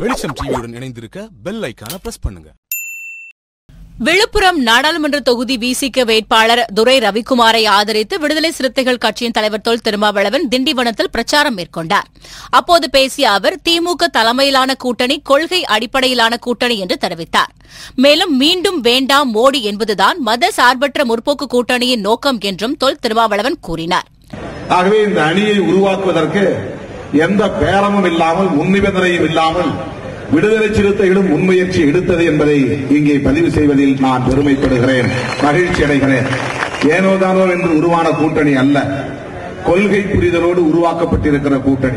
வெளிச்சம் டிவியுடன் இணைந்திருக்க பெல் ஐக்கான பிரஸ் பண்ணுங்க. விழுப்புரம் நாடாளுமன்ற தொகுதி விசிக வேட்பாளர் துரை ரவிக்குமாரை ஆதரித்து விடுதலை சிறுத்தைகள் கட்சியின் தலைவர் தொல் திருமாவளவன் திண்டிவனத்தில் பிரச்சாரம் மேற்கொண்டார். அப்போது பேசிய அவர் திமுக தலைமையிலான கூட்டணி கொள்கை அடிப்படையிலான கூட்டணி என்று தெரிவித்தார். மேலும் மீண்டும் வேண்டாம் மோடி என்பதுதான் மத சார்பற்ற முற்போக்கு கூட்டணியின் நோக்கம் என்றும் தொல் திருமாவளவன் கூறினார். ஆகவே இந்த அணியை உருவாக்குவதற்கு எந்த பேரமும் இல்லாமல் முன்னிபந்தனையும் இல்லாமல் விடுதலை சிறுத்தைகளும் முன்முயற்சி எடுத்தது என்பதை இங்கே பதிவு செய்வதில் நான் பெருமைப்படுகிறேன். மகிழ்ச்சி அடைகிறேன். ஏனோதானோ என்று உருவான கூட்டணி அல்ல. கொள்கை புரிதலோடு உருவாக்கப்பட்டிருக்கிற கூட்டணி.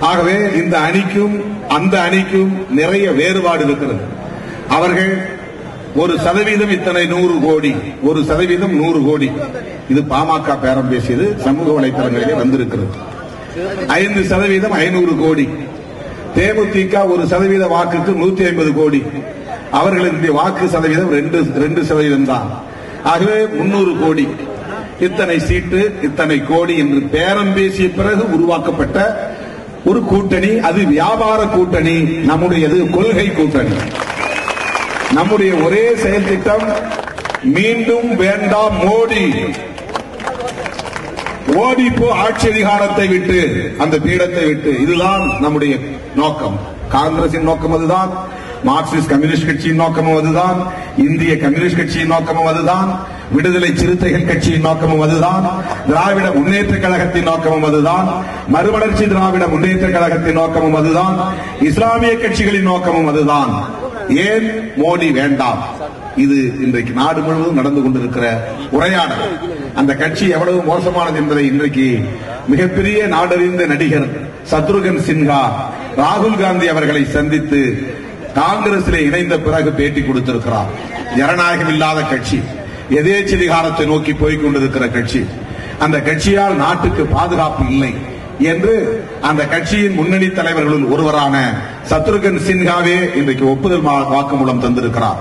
ஆகவே இந்த அணிக்கும் அந்த அணிக்கும் நிறைய வேறுபாடு இருக்கிறது. அவர்கள் ஒரு சதவீதம் இத்தனை நூறு கோடி ஒரு சதவீதம் நூறு கோடி. இது பாமக பேரம் பேசியது சமூக வலைதளங்களிலே வந்திருக்கிறது. ஐந்து சதவீதம் ஐநூறு கோடி. தேமுதிக ஒரு சதவீத வாக்குக்கு நூத்தி ஐம்பது கோடி. அவர்களுடைய வாக்கு சதவீதம் ரெண்டு ரெண்டு சதவீதம் தான் ஆகவே முன்னூறு கோடி. இத்தனை சீட்டு இத்தனை கோடி என்று பேரம் பேசிய பிறகு உருவாக்கப்பட்ட ஒரு கூட்டணி அது வியாபார கூட்டணி நம்முடையது கொள்கை கூட்டணி. நம்முடைய ஒரே செயல் திட்டம் மீண்டும் வேண்டாம் மோடி. ஓடி போ ஆட்சி அதிகாரத்தை விட்டு அந்த பீடத்தை விட்டு. இதுதான் நம்முடைய நோக்கம். காங்கிரசின் நோக்கம் அதுதான். மார்க்சிஸ்ட் கம்யூனிஸ்ட் கட்சியின் நோக்கமும் அதுதான். இந்திய கம்யூனிஸ்ட் கட்சியின் நோக்கமும் அதுதான். விடுதலை சிறுத்தைகள் கட்சியின் நோக்கமும் அதுதான். திராவிட முன்னேற்ற கழகத்தின் நோக்கமும் அதுதான். மறுமலர்ச்சி திராவிட முன்னேற்ற கழகத்தின் நோக்கமும் அதுதான். இஸ்லாமிய கட்சிகளின் நோக்கமும் அதுதான். ஏன் மோடி வேண்டாம்? இது இன்றைக்கு நாடு முழுவதும் நடந்து கொண்டிருக்கிற உரையாடல். அந்த கட்சி எவ்வளவு மோசமானது என்பதை இன்றைக்கு மிகப்பெரிய நாடறிந்த நடிகர் சத்ருகன் சின்ஹா ராகுல் காந்தி அவர்களை சந்தித்து காங்கிரசிலே இணைந்த பிறகு பேட்டி கொடுத்திருக்கிறார். ஜனநாயகம் இல்லாத கட்சி எதேச்சதிகாரத்தை நோக்கி போய்க் கொண்டிருக்கிற கட்சி. அந்த கட்சியால் நாட்டுக்கு பாதுகாப்பு இல்லை. என்று அந்த கட்சியின் முன்னணி தலைவர்களுள் ஒருவரான சத்ருகன் சின்ஹாவே இன்றைக்கு ஒப்புதல் வாக்குமூலம் தந்திருக்கிறார்.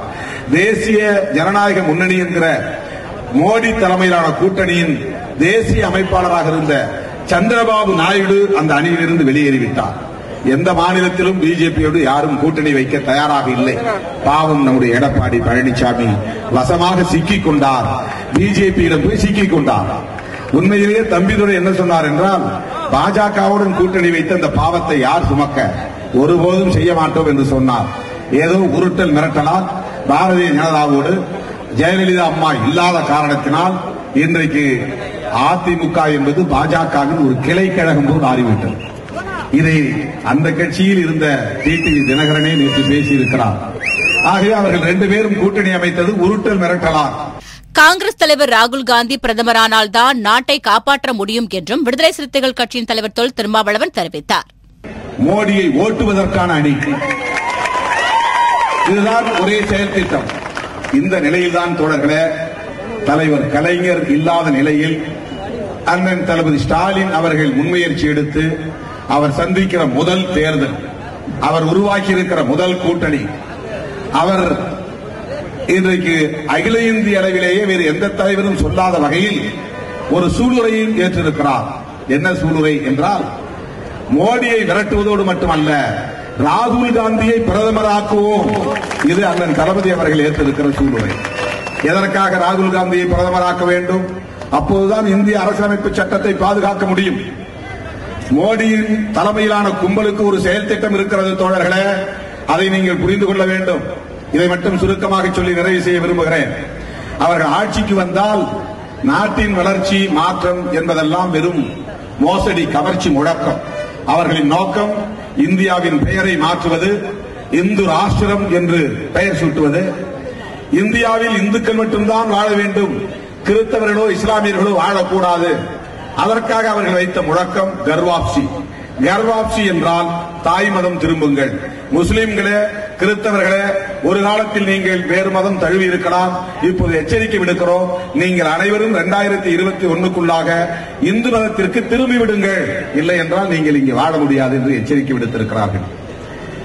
தேசிய ஜனநாயக முன்னணி என்கிற மோடி தலைமையிலான கூட்டணியின் தேசிய அமைப்பாளராக இருந்த சந்திரபாபு நாயுடு அந்த அணியிலிருந்து வெளியேறிவிட்டார். எந்த மாநிலத்திலும் பிஜேபியோடு யாரும் கூட்டணி வைக்க தயாராக இல்லை. பாவம் நம்முடைய எடப்பாடி பழனிசாமி வசமாக சிக்கிக் கொண்டார் பிஜேபியிடம் போய் சிக்கிக் கொண்டார் உண்மையிலேயே தம்பிதுரை என்ன சொன்னார் என்றால் பாஜகவுடன் கூட்டணி வைத்த அந்த பாவத்தை யார் சுமக்க ஒருபோதும் செய்ய மாட்டோம் என்று சொன்னார். ஏதோ உருட்டல் மிரட்டலால் பாரதிய ஜனதாவோடு ஜெயலலிதா அம்மா இல்லாத காரணத்தினால் இன்றைக்கு அதிமுக என்பது பாஜகவின் ஒரு கிளை கழகம் போல் ஆறிவிட்டது இதை அந்த கட்சியில் இருந்த டிடிவி தினகரனே நேற்று பேசியிருக்கிறார். ஆகவே அவர்கள் ரெண்டு பேரும் கூட்டணி அமைத்தது உருட்டல் மிரட்டலார் காங்கிரஸ் தலைவர் ராகுல் காந்தி பிரதமரானால்தான் நாட்டை காப்பாற்ற முடியும் என்றும் விடுதலை சிறுத்தைகள் கட்சியின் தலைவர் தொல் திருமாவளவன் தெரிவித்தார். மோடியை ஓட்டுவதற்கான அணி. இதுதான் ஒரே செயல் திட்டம் இந்த நிலையில்தான் தோழர்களே தலைவர் கலைஞர் இல்லாத நிலையில் அண்ணன் தளபதி ஸ்டாலின் அவர்கள் முன்முயற்சி எடுத்து அவர் சந்திக்கிற முதல் தேர்தல் அவர் உருவாக்கி இருக்கிற முதல் கூட்டணி அவர் இன்றைக்கு அகில இந்திய அளவிலேயே வேறு எந்த தலைவரும் சொல்லாத வகையில் ஒரு சூளுரையும் ஏற்றிருக்கிறார். என்ன சூளுரை என்றால் மோடியை விரட்டுவதோடு மட்டுமல்ல ராகுல் காந்தியை பிரதமராக்குவோம். இது அண்ணன் தளபதி அவர்கள் ஏற்றிருக்கிற சூளுரை. எதற்காக ராகுல் காந்தியை பிரதமராக்க வேண்டும்? அப்போதுதான் இந்திய அரசியலமைப்பு சட்டத்தை பாதுகாக்க முடியும். மோடியின் தலைமையிலான கும்பலுக்கு ஒரு செயல் திட்டம் இருக்கிறது தோழர்களே அதை நீங்கள் புரிந்து கொள்ள வேண்டும். இதை மட்டும் சுருக்கமாக சொல்லி நிறைவு செய்ய விரும்புகிறேன். அவர்கள் ஆட்சிக்கு வந்தால் நாட்டின் வளர்ச்சி மாற்றம் என்பதெல்லாம் வெறும் மோசடி கவர்ச்சி முழக்கம். அவர்களின் நோக்கம் இந்தியாவின் பெயரை மாற்றுவது இந்து ராஷ்டிரம் என்று பெயர் சூட்டுவது. இந்தியாவில் இந்துக்கள் மட்டும்தான் வாழ வேண்டும். கிறிஸ்தவர்களோ இஸ்லாமியர்களோ வாழக்கூடாது. அதற்காக அவர்கள் வைத்த முழக்கம் கர்வாப்சி. கர்வாப்சி என்றால் தாய் மதம் திரும்புங்கள். முஸ்லிம்களே கிறிஸ்தவர்களே ஒரு காலத்தில் நீங்கள் வேறு மதம் தழுவி இருக்கலாம். இப்போது எச்சரிக்கை விடுக்கிறோம். நீங்கள் அனைவரும் இரண்டாயிரத்தி இருபத்தி ஒன்னுக்குள்ளாக இந்து மதத்திற்கு திரும்பி விடுங்கள். இல்லை என்றால் நீங்கள் இங்கே வாழ முடியாது என்று எச்சரிக்கை விடுத்திருக்கிறார்கள்.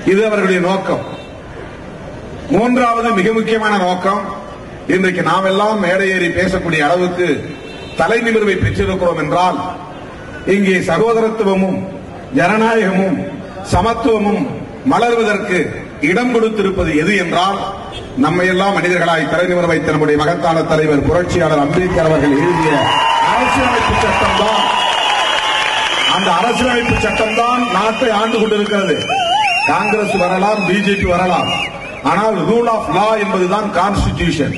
இது அவர்களுடைய நோக்கம். மூன்றாவது மிக முக்கியமான நோக்கம். இன்றைக்கு நாம் எல்லாம் மேடையேறி பேசக்கூடிய அளவுக்கு தலைநிமிர்வை பெற்றிருக்கிறோம் என்றால் இங்கே சகோதரத்துவமும் ஜனநாயகமும் சமத்துவமும் மலர்வதற்கு இடம் கொடுத்திருப்பது எது என்றால் நம்மை எல்லாம் மனிதர்களாய் தலைநிமிர வைத்த நம்முடைய மகத்தான தலைவர் புரட்சியாளர் அம்பேத்கர் அவர்கள் எழுதிய அரசியலமைப்பு சட்டம் தான் அந்த அரசியலமைப்பு சட்டம் தான் நாட்டை ஆண்டு கொண்டிருக்கிறது. காங்கிரஸ் வரலாம் பிஜேபி வரலாம். ஆனால் ரூல் ஆஃப் லா என்பதுதான் கான்ஸ்டிடியூஷன்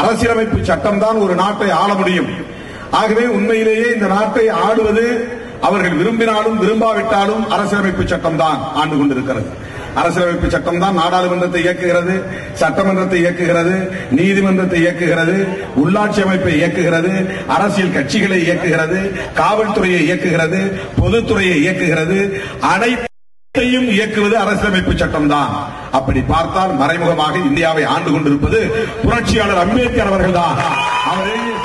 அரசியலமைப்பு சட்டம் தான் ஒரு நாட்டை ஆள முடியும். ஆகவே உண்மையிலேயே இந்த நாட்டை ஆளுவது அவர்கள் விரும்பினாலும் விரும்பாவிட்டாலும் அரசியலமைப்பு சட்டம் தான் ஆண்டு கொண்டிருக்கிறது. அரசியலமைப்பு சட்டம் தான் நாடாளுமன்றத்தை இயக்குகிறது சட்டமன்றத்தை இயக்குகிறது நீதிமன்றத்தை இயக்குகிறது உள்ளாட்சி அமைப்பை இயக்குகிறது அரசியல் கட்சிகளை இயக்குகிறது காவல்துறையை இயக்குகிறது பொதுத்துறையை இயக்குகிறது. அனைத்தையும் இயக்குவது அரசியலமைப்பு சட்டம் தான் அப்படி பார்த்தால் மறைமுகமாக இந்தியாவை ஆண்டு கொண்டிருப்பது புரட்சியாளர் அம்பேத்கர் அவர்கள்தான். அவர் எழுதிய